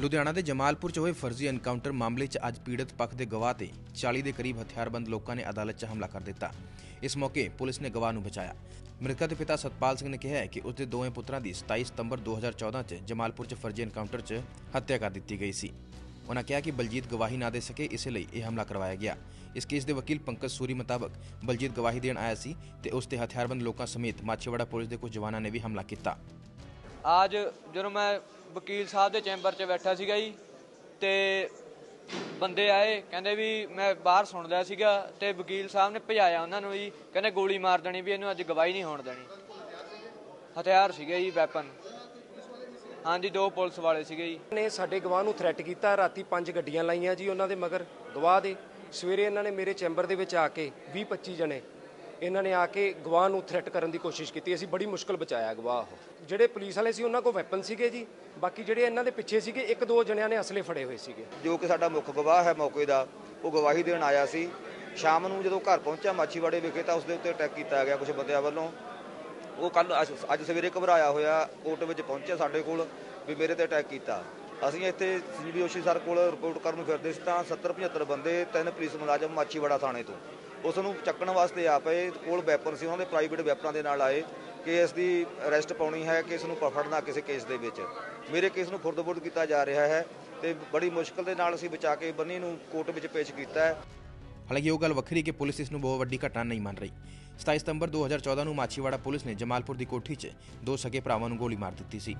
ਲੁਧਿਆਣਾ ਦੇ ਜਮਾਲਪੁਰ 'ਚ ਹੋਏ ਫਰਜ਼ੀ ਐਨਕਾਊਂਟਰ ਮਾਮਲੇ 'ਚ ਅੱਜ ਪੀੜਤ ਪੱਖ ਦੇ ਗਵਾਹ ਤੇ 40 ਦੇ ਕਰੀਬ ਹਥਿਆਰਬੰਦ ਲੋਕਾਂ ਨੇ ਅਦਾਲਤ 'ਚ ਹਮਲਾ ਕਰ ਦਿੱਤਾ। ਇਸ ਮੌਕੇ ਪੁਲਿਸ ਨੇ ਗਵਾਹ ਨੂੰ ਬਚਾਇਆ। ਮ੍ਰਿਤਕ ਦੇ ਪਿਤਾ ਸਤਪਾਲ ਸਿੰਘ ਨੇ ਕਿਹਾ ਕਿ ਉਸ ਦੇ ਦੋਵੇਂ ਪੁੱਤਰਾਂ ਦੀ 27 ਸਤੰਬਰ 2014 'ਚ ਜਮਾਲਪੁਰ 'ਚ ਫਰਜ਼ੀ ਐਨਕਾਊਂਟਰ 'ਚ ਹੱਤਿਆ ਕਰ ਦਿੱਤੀ ਗਈ ਸੀ। ਉਹਨਾਂ ਕਿਹਾ ਕਿ ਬਲਜੀਤ ਗਵਾਹੀ ਨਾ ਦੇ ਸਕੇ, ਇਸੇ ਲਈ ਇਹ ਹਮਲਾ ਕਰਵਾਇਆ ਗਿਆ। ਇਸ ਕੇਸ ਦੇ ਵਕੀਲ ਪੰਕਜ ਸੂਰੀ ਮੁਤਾਬਕ ਬਲਜੀਤ ਗਵਾਹੀ ਦੇਣ ਆਇਆ ਸੀ ਤੇ ਉਸ ਤੇ ਹਥਿਆਰਬੰਦ ਲੋਕਾਂ ਸਮੇਤ ਮਾਛੀਵਾੜਾ ਪੁਲਿਸ ਦੇ ਕੁਝ ਜਵਾਨਾਂ ਨੇ ਵੀ ਹਮਲਾ ਕੀਤਾ। ਅੱਜ ਜਦੋਂ ਮੈਂ ਵਕੀਲ ਸਾਹਿਬ ਦੇ ਚੈਂਬਰ 'ਚ ਬੈਠਾ ਸੀਗਾ ਜੀ ਤੇ ਬੰਦੇ ਆਏ, ਕਹਿੰਦੇ ਵੀ ਮੈਂ ਬਾਹਰ ਸੁਣ ਲਿਆ ਸੀਗਾ ਤੇ ਵਕੀਲ ਸਾਹਿਬ ਨੇ ਭਜਾਇਆ ਉਹਨਾਂ ਨੂੰ ਜੀ, ਕਹਿੰਦੇ ਗੋਲੀ ਮਾਰ ਦੇਣੀ ਵੀ ਇਹਨੂੰ ਅੱਜ ਗਵਾਹੀ ਨਹੀਂ ਹੋਣ ਦੇਣੀ। ਹਥਿਆਰ ਸੀਗੇ ਜੀ ਵੈਪਨ ਹਾਂਜੀ, ਦੋ ਪੁਲਿਸ ਵਾਲੇ ਸੀਗੇ ਜੀ। ਨੇ ਸਾਡੇ ਗਵਾਹ ਨੂੰ ਥ੍ਰੈਟ ਕੀਤਾ, ਰਾਤੀ ਪੰਜ ਗੱਡੀਆਂ ਲਾਈਆਂ ਜੀ ਉਹਨਾਂ ਦੇ ਮਗਰ, ਗਵਾਹ ਦੇ। ਸਵੇਰੇ ਇਹਨਾਂ ਨੇ ਮੇਰੇ ਚੈਂਬਰ ਦੇ ਵਿੱਚ ਆ ਕੇ 20 25 ਜਣੇ ਇਹਨਾਂ ਨੇ ਆ ਕੇ ਗਵਾਹ ਨੂੰ ਥ੍ਰੈਟ ਕਰਨ ਦੀ ਕੋਸ਼ਿਸ਼ ਕੀਤੀ। ਅਸੀਂ ਬੜੀ ਮੁਸ਼ਕਲ ਬਚਾਇਆ ਗਵਾਹ ਉਹ। ਜਿਹੜੇ ਪੁਲਿਸ ਵਾਲੇ ਸੀ, ਉਹਨਾਂ ਕੋਲ ਵੈਪਨ ਸੀਗੇ ਜੀ। ਬਾਕੀ ਜਿਹੜੇ ਇਹਨਾਂ ਦੇ ਪਿੱਛੇ ਸੀਗੇ, ਇੱਕ ਦੋ ਜਣਿਆਂ ਨੇ ਅਸਲੇ ਫੜੇ ਹੋਏ ਸੀਗੇ। ਜੋ ਕਿ ਸਾਡਾ ਮੁੱਖ ਗਵਾਹ ਹੈ ਮੌਕੇ ਦਾ, ਉਹ ਗਵਾਹੀ ਦੇਣ ਆਇਆ ਸੀ। ਸ਼ਾਮ ਨੂੰ ਜਦੋਂ ਘਰ ਪਹੁੰਚਿਆ ਮਾਛੀਵਾੜੇ ਵਿਖੇ, ਤਾਂ ਉਸ ਦੇ ਉੱਤੇ ਅਟੈਕ ਕੀਤਾ ਗਿਆ ਕੁਝ ਬੰਦਿਆਂ ਵੱਲੋਂ। ਉਹ ਕੱਲ ਅੱਜ ਸਵੇਰੇ ਘਬਰਾਇਆ ਹੋਇਆ, ਕੋਰਟ ਵਿੱਚ ਪਹੁੰਚਿਆ ਸਾਡੇ ਕੋਲ ਵੀ ਮੇਰੇ ਤੇ ਅਟੈਕ ਕੀਤਾ। ਅਸੀਂ ਇੱਥੇ ਸੀਡੀਓਸ਼ੀ ਸਰ ਕੋਲ ਰਿਪੋਰਟ ਕਰਨ ਨੂੰ ਫਿਰਦੇ ਸੀ ਤਾਂ 70 75 ਬੰਦੇ, ਤਿੰਨ ਪੁਲਿਸ ਮੁਲਾਜ਼ਮ ਮਾਛੀਵਾੜਾ ਥਾਣੇ ਤੋਂ। ਉਸ ਨੂੰ ਚੱਕਣ ਵਾਸਤੇ ਆ ਪਏ ਕੋਲ ਵੈਪਨ ਸੀ, ਉਹਨਾਂ ਦੇ ਪ੍ਰਾਈਵੇਟ ਵੈਪਨਾਂ ਦੇ ਨਾਲ ਆਏ ਕਿ ਇਸ ਦੀ ਅਰੈਸਟ ਪਾਉਣੀ ਹੈ, ਕਿ ਇਸ ਨੂੰ ਪਕੜਨਾ ਕਿਸੇ ਕੇਸ ਦੇ ਵਿੱਚ। ਮੇਰੇ ਕੇਸ ਨੂੰ ਖੁਰਦ-ਬੁਰਦ ਕੀਤਾ ਜਾ ਰਿਹਾ ਹੈ ਤੇ ਬੜੀ ਮੁਸ਼ਕਲ ਦੇ ਨਾਲ ਅਸੀਂ ਬਚਾ ਕੇ ਬੰਨੀ ਨੂੰ ਕੋਰਟ ਵਿੱਚ ਪੇਸ਼ ਕੀਤਾ ਹੈ। ਹਾਲਾਂਕਿ ਉਹ ਗੱਲ ਵੱਖਰੀ ਕਿ ਪੁਲਿਸ ਇਸ ਨੂੰ ਬਹੁਤ ਵੱਡੀ ਘਟਨਾ ਨਹੀਂ ਮੰਨ ਰਹੀ। 27 ਸਤੰਬਰ 2014 ਨੂੰ ਮਾਛੀਵਾੜਾ ਪੁਲਿਸ ਨੇ ਜਮਾਲਪੁਰ ਦੀ ਕੋਠੀ 'ਚ ਦੋ ਸਕੇ ਭਰਾਵਾਂ ਨੂੰ ਗੋਲੀ ਮਾਰ ਦਿੱਤੀ ਸੀ।